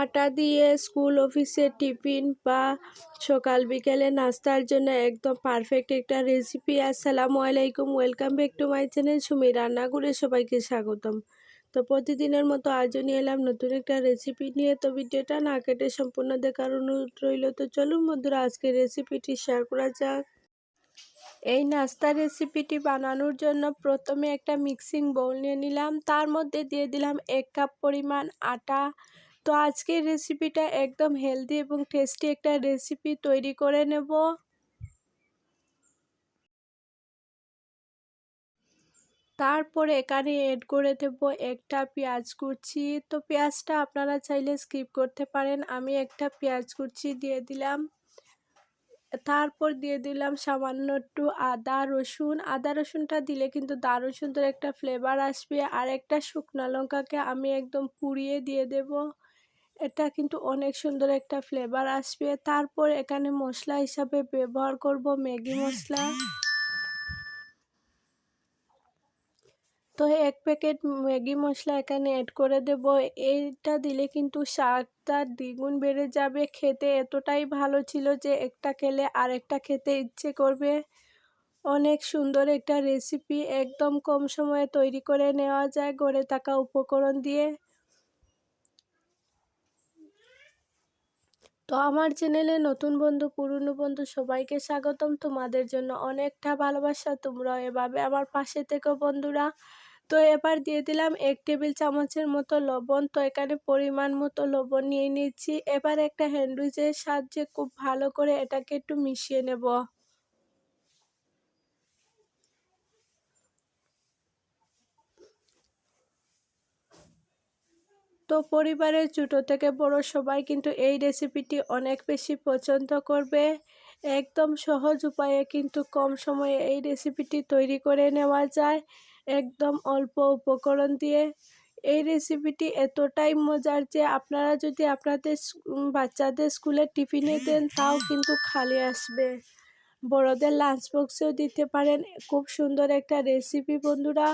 আটা দিয়ে স্কুল অফিসে টিফিন বা সকাল বিকেলে নাস্তার জন্য একদম পারফেক্ট একটা রেসিপি আসসালামু আলাইকুম welcome back to my channel Sumi রান্নাঘরে সবাইকে স্বাগতম। তো প্রতিদিনের মতো আজও নিয়ে এলাম নতুন একটা রেসিপি নিয়ে। তো ভিডিওটা না কেটে সম্পূর্ণ দেখার অনুরোধ রইল। তো চলুন বন্ধুরা আজকে রেসিপিটি শেয়ার করা যাক। এই নাস্তা রেসিপিটি বানানোর জন্য প্রথমে একটা মিক্সিং বোল নিয়ে নিলাম। তার মধ্যে দিয়ে দিলাম এক কাপ পরিমাণ আটা তো আজকের রেসিপিটা একদম হেলদি এবং টেস্টি একটা রেসিপি তৈরি করে নেব। তারপরে এখানে এড করে দেব একটা পেঁয়াজ কুচি। তো পেঁয়াজটা আপনারা চাইলে স্কিপ করতে পারেন। আমি একটা পেঁয়াজ কুচি দিয়ে দিলাম। তারপর দিয়ে দিলাম সামান্য একটু আদা, রসুন। আদা, রসুনটা দিলে কিন্তু দারুণ সুন্দর একটা ফ্লেভার আসবে। আর একটা শুকনো লঙ্কাকে আমি একদম পুড়িয়ে দিয়ে দেব। এটা কিন্তু অনেক সুন্দর একটা ফ্লেভার আসবে। তারপর এখানে মশলা হিসাবে ব্যবহার করব ম্যাগি মশলা তো এক প্যাকেট ম্যাগি মশলা এখানে অ্যাড করে দেব। এইটা দিলে কিন্তু স্বাদটা দ্বিগুণ বেড়ে যাবে। খেতে এতটাই ভালো ছিল যে একটা খেলে আরেকটা খেতে ইচ্ছে করবে। অনেক সুন্দর একটা রেসিপি একদম কম সময়ে তৈরি করে নেওয়া যায় গড়ে থাকা উপকরণ দিয়ে। তো আমার চ্যানেলে নতুন বন্ধু, পুরনো বন্ধু সবাইকে স্বাগতম। তোমাদের জন্য অনেকটা ভালোবাসা। তোমরা এভাবে আমার পাশে থেকে বন্ধুরা। তো এবার দিয়ে দিলাম এক টেবিল চামচের মতো লবণ। তো এখানে পরিমাণ মতো লবণ নিয়ে নিচ্ছি। এবার একটা হ্যান্ডউইচের সাহায্যে খুব ভালো করে এটাকে একটু মিশিয়ে নেব। তো পরিবারের ছোটো থেকে বড় সবাই কিন্তু এই রেসিপিটি অনেক বেশি পছন্দ করবে। একদম সহজ উপায়ে কিন্তু কম সময়ে এই রেসিপিটি তৈরি করে নেওয়া যায় একদম অল্প উপকরণ দিয়ে। এই রেসিপিটি এতটাই মজার যে আপনারা যদি আপনাদের বাচ্চাদের স্কুলে টিফিনে দেন তাও কিন্তু খালি আসবে। বড়দের লাঞ্চ বক্সেও দিতে পারেন। খুব সুন্দর একটা রেসিপি বন্ধুরা।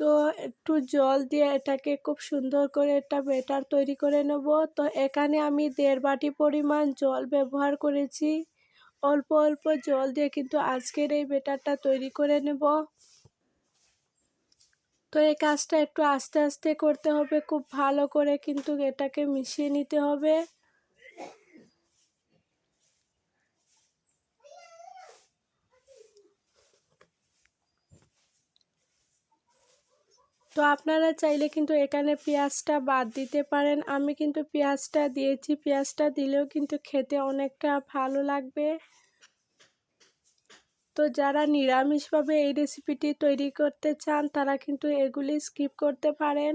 তো একটু জল দিয়ে এটাকে খুব সুন্দর করে একটা ব্যাটার তৈরি করে নেব। তো এখানে আমি দেড় বাটি পরিমাণ জল ব্যবহার করেছি। অল্প অল্প জল দিয়ে কিন্তু আজকের এই বেটারটা তৈরি করে নেব। তো এই কাজটা একটু আস্তে আস্তে করতে হবে। খুব ভালো করে কিন্তু এটাকে মিশিয়ে নিতে হবে। তো আপনারা চাইলে কিন্তু এখানে পেঁয়াজটা বাদ দিতে পারেন। আমি কিন্তু পেঁয়াজটা দিয়েছি। পেঁয়াজটা দিলেও কিন্তু খেতে অনেকটা ভালো লাগবে। তো যারা নিরামিষভাবে এই রেসিপিটি তৈরি করতে চান, তারা কিন্তু এগুলি স্কিপ করতে পারেন।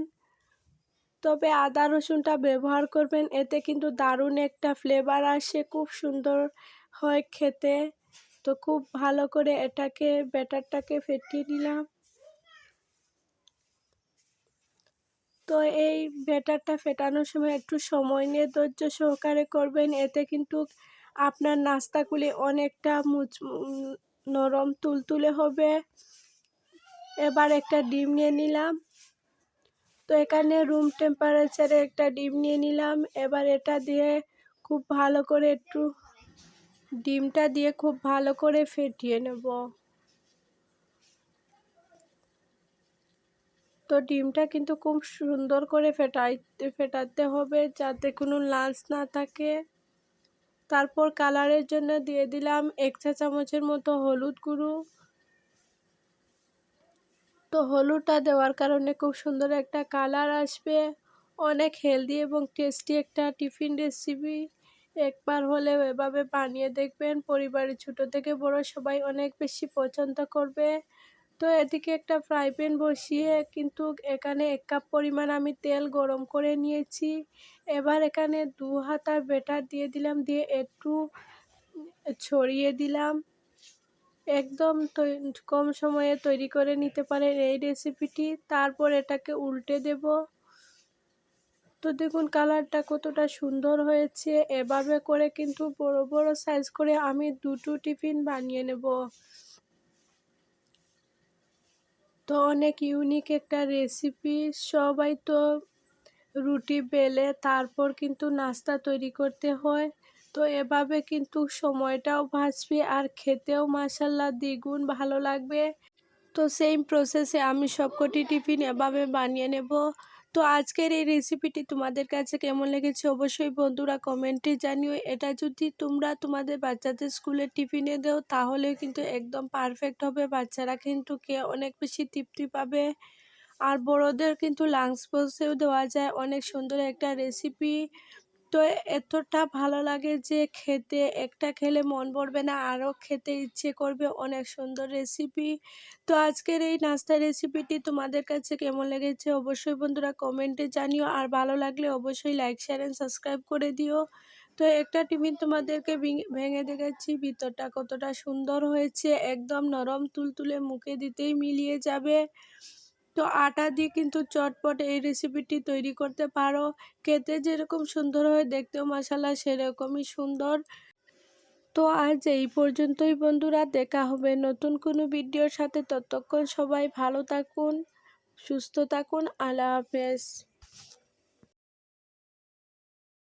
তবে আদা রসুনটা ব্যবহার করবেন। এতে কিন্তু দারুণ একটা ফ্লেভার আসে, খুব সুন্দর হয় খেতে। তো খুব ভালো করে এটাকে, ব্যাটারটাকে ফেটিয়ে নিলাম। তো এই ব্যাটারটা ফেটানোর সময় একটু সময় নিয়ে ধৈর্য সহকারে করবেন। এতে কিন্তু আপনার নাস্তাগুলি অনেকটা মুচ নরম তুলতুলে হবে। এবার একটা ডিম নিয়ে নিলাম। তো এখানে রুম টেম্পারেচারে একটা ডিম নিয়ে নিলাম। এবার এটা দিয়ে খুব ভালো করে একটু ডিমটা দিয়ে খুব ভালো করে ফেটিয়ে নেব। তো ডিমটা কিন্তু খুব সুন্দর করে ফেটাইতে, ফেটাতে হবে যাতে কোনো লাঞ্চ না থাকে। তারপর কালারের জন্য দিয়ে দিলাম এক চা চামচের মতো হলুদ গুঁড়ো। তো হলুদটা দেওয়ার কারণে খুব সুন্দর একটা কালার আসবে। অনেক হেলদি এবং টেস্টি একটা টিফিন রেসিপি। একবার হলে এভাবে বানিয়ে দেখবেন, পরিবারের ছোটো থেকে বড় সবাই অনেক বেশি পছন্দ করবে। তো এদিকে একটা ফ্রাই প্যান বসিয়ে কিন্তু এখানে এক কাপ পরিমাণ আমি তেল গরম করে নিয়েছি। এবার এখানে দু হাতার বেটার দিয়ে দিলাম, দিয়ে একটু ছড়িয়ে দিলাম। একদম কম সময়ে তৈরি করে নিতে পারেন এই রেসিপিটি। তারপর এটাকে উল্টে দেব। তো দেখুন কালারটা কতটা সুন্দর হয়েছে। এভাবে করে কিন্তু বড় বড় সাইজ করে আমি দুটো টিফিন বানিয়ে নেব। তো অনেক ইউনিক একটা রেসিপি সবাই তো রুটি বেলে তারপর কিন্তু নাস্তা তৈরি করতে হয়। তো এভাবে কিন্তু সময়টাও বাঁচবে আর খেতেও মাসাল্লা দ্বিগুণ ভালো লাগবে। তো সেম প্রসেসে আমি সবকটি টিফিন এভাবে বানিয়ে নেব। তো আজকের এই রেসিপিটি তোমাদের কাছে কেমন লেগেছে অবশ্যই বন্ধুরা কমেন্টে জানিও। এটা যদি তোমরা তোমাদের বাচ্চাদের স্কুলের টিফিনে দেও তাহলে কিন্তু একদম পারফেক্ট হবে। বাচ্চারা কিন্তু কে অনেক বেশি তৃপ্তি পাবে। আর বড়দের কিন্তু লাংস বক্সেও দেওয়া যায়। অনেক সুন্দর একটা রেসিপি তো এতটা ভালো লাগে যে খেতে, একটা খেলে মন ভরবে না, আরও খেতে ইচ্ছে করবে, অনেক সুন্দর রেসিপি তো আজকের এই নাস্তা রেসিপিটি তোমাদের কাছে কেমন লেগেছে অবশ্যই বন্ধুরা কমেন্টে জানিও, আর ভালো লাগলে অবশ্যই লাইক শেয়ার অ্যান্ড সাবস্ক্রাইব করে দিও। তো একটা টিফিন তোমাদেরকে ভেঙে দেখাচ্ছি, ভিতরটা কতটা সুন্দর হয়েছে, একদম নরম, তুলতুলে মুখে দিতেই মিলিয়ে যাবে। তো আটা দিয়ে কিন্তু চটপট এই রেসিপিটি তৈরি করতে পারো। খেতে যেরকম সুন্দর হয়, দেখতেও মশালা সেরকমই সুন্দর। তো আজ এই পর্যন্তই বন্ধুরা, দেখা হবে নতুন কোনো ভিডিওর সাথে। ততক্ষণ সবাই ভালো থাকুন, সুস্থ থাকুন। আল্লাহ হাফেজ।